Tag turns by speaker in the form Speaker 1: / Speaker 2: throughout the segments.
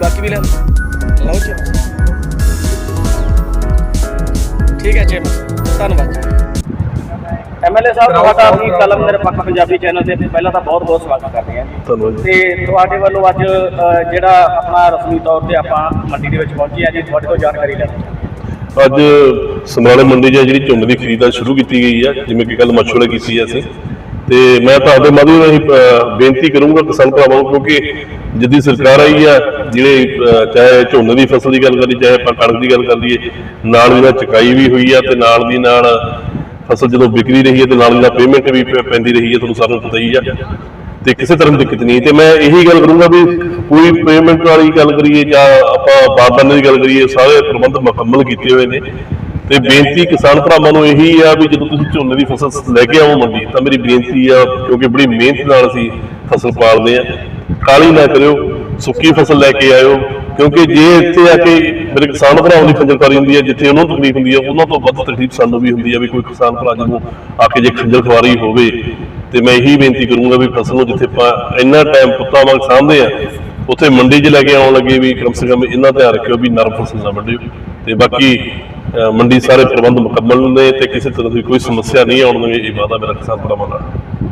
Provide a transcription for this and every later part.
Speaker 1: ਬਾਕੀ ਵੀ ਲੈ ਲਓ ਜੀ। ਠੀਕ ਹੈ ਜੀ। ਧੰਨਵਾਦ ਐਮਐਲਏ ਸਾਹਿਬ ਤੁਹਾਡਾ ਵੀ ਕਲਮ ਨਿਰਪੱਖ ਪੰਜਾਬੀ ਚੈਨਲ ਤੇ ਪਹਿਲਾਂ ਤਾਂ ਬਹੁਤ ਬਹੁਤ ਸਵਾਗਤ ਕਰਦੇ ਹਾਂ ਤੇ ਤੁਹਾਡੇ ਵੱਲੋਂ ਅੱਜ ਜਿਹੜਾ ਆਪਣਾ ਰਸਮੀ ਤੌਰ ਤੇ ਆਪਾਂ ਮੰਡੀ ਦੇ ਵਿੱਚ ਪਹੁੰਚੇ ਆ ਜੀ ਤੁਹਾਡੇ ਤੋਂ ਜਾਣਕਾਰੀ ਲੈਣੀ
Speaker 2: ਅੱਜ ਸਮਰਾਲੇ ਮੰਡੀ ਜਿਹੜੀ ਝੋਨੇ ਦੀ ਖਰੀਦਦਾਰੀ ਸ਼ੁਰੂ ਕੀਤੀ ਗਈ ਆ ਜਿਵੇਂ ਕਿ ਕੱਲ ਮਸ਼ਵਰਾ ਕੀਤੀ ਹੈ ਅਸੀਂ। ਤੇ ਮੈਂ ਤੁਹਾਡੇ ਮਾਧਿਅਮ ਰਾਹੀਂ ਅ, ਬੇਨਤੀ ਕਰੂੰਗਾ ਕਿਸਾਨ ਭਰਾਵਾਂ ਨੂੰ ਕਿਉਂਕਿ ਜਿੱਦੀ ਸਰਕਾਰ ਆਈ ਆ ਜਿਹੜੇ ਚਾਹੇ ਝੋਨੇ ਦੀ ਫਸਲ ਦੀ ਗੱਲ ਕਰੀ ਚਾਹੇ ਆਪਾਂ ਕਣਕ ਦੀ ਗੱਲ ਕਰ ਲਈਏ ਨਾਲ ਵੀ ਨਾਲ ਚਕਾਈ ਵੀ ਹੋਈ ਆ ਤੇ ਨਾਲ ਦੀ ਨਾਲ ਫਸਲ ਜਦੋਂ ਵਿਕਰੀ ਰਹੀ ਹੈ ਤੇ ਨਾਲ ਨਾਲ ਪੇਮੈਂਟ ਵੀ ਪ- ਪੈਂਦੀ ਰਹੀ ਹੈ ਤੁਹਾਨੂੰ ਸਾਰਿਆਂ ਨੂੰ ਪਤਾ ਹੀ ਆ। ਤੇ ਕਿਸੇ ਤਰ੍ਹਾਂ ਦੀ ਦਿੱਕਤ ਨਹੀਂ ਤੇ ਮੈਂ ਇਹੀ ਗੱਲ ਕਰੂੰਗਾ ਵੀ ਕੋਈ ਪੇਮੈਂਟ ਵਾਲੀ ਗੱਲ ਕਰੀਏ ਜਾਂ ਆਪਾਂ ਬਾਰਦਾਨੇ ਦੀ ਗੱਲ ਕਰੀਏ ਸਾਰੇ ਪ੍ਰਬੰਧ ਮੁਕੰਮਲ ਕੀਤੇ ਹੋਏ ਨੇ। ਤੇ ਬੇਨਤੀ ਕਿਸਾਨ ਭਰਾਵਾਂ ਨੂੰ ਇਹੀ ਆ ਵੀ ਜਦੋਂ ਤੁਸੀਂ ਝੋਨੇ ਦੀ ਫਸਲ ਲੈ ਕੇ ਆਵੋ ਮੰਡੀ, ਤਾਂ ਮੇਰੀ ਬੇਨਤੀ ਆ, ਕਿਉਂਕਿ ਬੜੀ ਮਿਹਨਤ ਨਾਲ ਅਸੀਂ ਫਸਲ ਪਾਲਦੇ ਆ। ਕਾਲੀ ਨਾ ਕਰਿਓ, ਸੁੱਕੀ ਫਸਲ ਲੈ ਕੇ ਆਇਓ, ਕਿਉਂਕਿ ਜੇ ਇੱਥੇ ਆ ਕੇ ਮੇਰੇ ਕਿਸਾਨ ਭਰਾਵਾਂ ਦੀ ਖੰਜਰਕਾਰੀ ਹੁੰਦੀ ਹੈ ਜਿੱਥੇ ਉਹਨਾਂ ਨੂੰ ਤਕਲੀਫ ਹੁੰਦੀ ਹੈ ਉਹਨਾਂ ਤੋਂ ਵੱਧ ਤਕਲੀਫ ਸਾਨੂੰ ਵੀ ਹੁੰਦੀ ਹੈ ਵੀ ਕੋਈ ਕਿਸਾਨ ਭਰਾ ਜਿਹਨੂੰ ਆ ਕੇ ਜੇ ਖੰਜਲ ਖਵਾਰੀ ਹੋਵੇ, ਤੇ ਮੈਂ ਇਹੀ ਬੇਨਤੀ ਕਰੂੰਗਾ ਵੀ ਫਸਲ ਨੂੰ ਜਿੱਥੇ ਆਪਾਂ ਇੰਨਾ ਟਾਈਮ ਪੁੱਤਾਂ ਵਾਂਗ ਸਾਂਭਦੇ ਆ, ਉੱਥੇ ਮੰਡੀ 'ਚ ਲੈ ਕੇ ਆਉਣ ਲੱਗੇ ਵੀ ਕਮ ਸੇ ਕਮ ਇੰਨਾ ਧਿਆਨ ਰੱਖਿਓ ਵੀ ਨਰਮ ਫਸਲ ਨਾ ਵੱਢਿਓ। ਤੇ ਬਾਕੀ ਮੰਡੀ ਸਾਰੇ ਪ੍ਰਬੰਧ ਮੁਕੰਮਲ ਨੇ ਤੇ ਕਿਸੇ ਤਰ੍ਹਾਂ ਦੀ ਕੋਈ ਸਮੱਸਿਆ ਨਹੀਂ ਆਉਣ ਦੇਣੀ ਇਹ ਵਾਦਾ ਮੇਰਾ ਕਿਸਾਨ ਭਰਾਵਾਂ ਨਾਲ।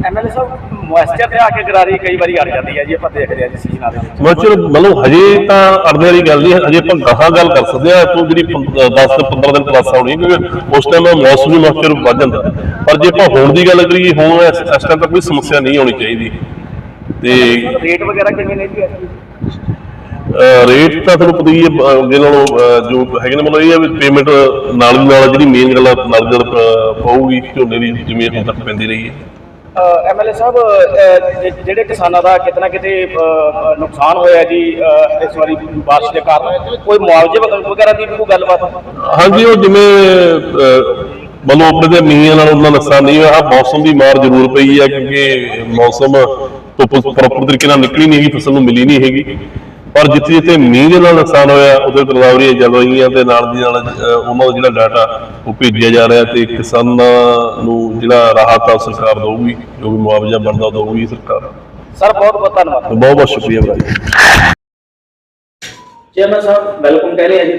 Speaker 1: ਐਮਐਲਏ ਸਾਹਿਬ ਮੋਇਸਚਰ ਤੇ ਆ ਕੇ ਗਰਾਰੀ ਕਈ ਵਾਰੀ ਅੜ ਜਾਂਦੀ ਹੈ ਜੀ ਆਪਾਂ ਦੇਖਦੇ ਹਾਂ ਜੀ ਸੀਜ਼ਨਾਂ ਦੇ ਵਿੱਚ
Speaker 2: ਮੈਂ ਚਲੋ ਮਤਲਬ ਹਜੇ ਤਾਂ ਅੜਨੇ ਵਾਲੀ ਗੱਲ ਨਹੀਂ ਹਜੇ ਆਪਾਂ ਗਾਹਾਂ ਗੱਲ ਕਰ ਸਕਦੇ ਆ ਤੋਂ ਜਿਹੜੀ 10 ਤੋਂ 15 ਦਿਨ ਪਲੱਸ ਆਉਣੀ ਕਿਉਂਕਿ ਉਸ ਟਾਈਮ ਮੌਸਮੀ ਮੌਸਚਰ ਵੱਧ ਜਾਂਦਾ। ਪਰ ਜੇ ਆਪਾਂ ਹੁਣ ਦੀ ਗੱਲ ਕਰੀਏ ਹੁਣ ਇਸ ਟਾਈਮ ਤਾਂ ਕੋਈ ਸਮੱਸਿਆ ਨਹੀਂ ਆਉਣੀ ਚਾਹੀਦੀ। ਤੇ
Speaker 1: ਰੇਟ ਵਗੈਰਾ ਕਿੰਨੇ ਨੇ ਜੀ?
Speaker 2: ਰੇਟ ਤਾਂ ਤੁਹਾਨੂੰ ਪਤਾ ਹੀ ਹੈ ਅੱਗੇ ਨਾਲੋਂ ਜੋ ਹੈਗੇ ਨੇ ਮਤਲਬ ਇਹ ਹੈ ਵੀ ਪੇਮੈਂਟ ਨਾਲ ਦੀ ਨਾਲ ਜਿਹੜੀ ਮੇਨ ਗੱਲ ਆ, ਨਾਲ ਨਾਲ ਪ- ਪਊਗੀ ਝੋਨੇ ਦੀ ਜਿਵੇਂ ਹੁਣ ਤੱਕ ਪੈਂਦੀ ਰਹੀ ਹੈ।
Speaker 1: ਐਮਐਲਏ ਸਾਹਿਬ ਜਿਹੜੇ ਕਿਸਾਨਾਂ ਦਾ ਕਿਤਨਾ ਕਿਤੇ ਨੁਕਸਾਨ ਹੋਇਆ ਜੀ ਇਸ ਵਾਰੀ ਬਾਰਿਸ਼ ਦੇ ਕਾਰਨ ਕੋਈ ਮੁਆਵਜ਼ੇ ਵਗ- ਵਗੈਰਾ ਦੀ ਵੀ ਕੋਈ ਗੱਲਬਾਤ?
Speaker 2: ਹਾਂਜੀ ਉਹ ਜਿਵੇਂ ਮਤਲਬ ਆਪਣੇ ਦੇ ਮੀਂਹਾਂ ਨਾਲ ਉਹਨਾਂ ਨੁਕਸਾਨ ਨਹੀਂ ਹੋਇਆ ਮੌਸਮ ਦੀ ਮਾਰ ਜ਼ਰੂਰ ਪਈ ਹੈ ਕਿਉਂਕਿ ਮੌਸਮ ਪ੍ਰੋਪਰ ਤਰੀਕੇ ਨਾਲ ਨਿਕਲੀ ਨਹੀਂ ਹੈਗੀ ਫਸਲ ਨੂੰ ਮਿਲੀ ਨਹੀਂ ਹੈਗੀ। ਪਰ ਜਿੱਥੇ ਜਿੱਥੇ ਮੀਂਹ ਦੇ ਨਾਲ ਨੁਕਸਾਨ ਹੋਇਆ ਉਹਦੇ ਗੋਦਾਵਰੀਆਂ ਚੱਲ ਰਹੀਆਂ ਤੇ ਨਾਲ ਦੀ ਨਾਲ ਉਹਨਾਂ ਦਾ ਜਿਹੜਾ ਡਾਟਾ ਉਹ ਭੇਜਿਆ ਜਾ ਰਿਹਾ ਤੇ ਕਿਸਾਨਾਂ ਨੂੰ ਜਿਹੜਾ ਰਾਹਤ ਆ ਸਰਕਾਰ ਦਊਗੀ ਜੋ ਵੀ ਮੁਆਵਜ਼ਾ ਬਣਦਾ ਦਊਗੀ ਸਰਕਾਰ।
Speaker 1: ਸਰ ਬਹੁਤ ਬਹੁਤ ਧੰਨਵਾਦ।
Speaker 2: ਬਹੁਤ ਬਹੁਤ ਸ਼ੁਕਰੀਆ ਜੀ
Speaker 1: ਚੇਅਰਮੈਨ ਸਾਹਿਬ ਵੈਲਕਮ ਕਹਿ ਰਹੇ ਆ ਜੀ।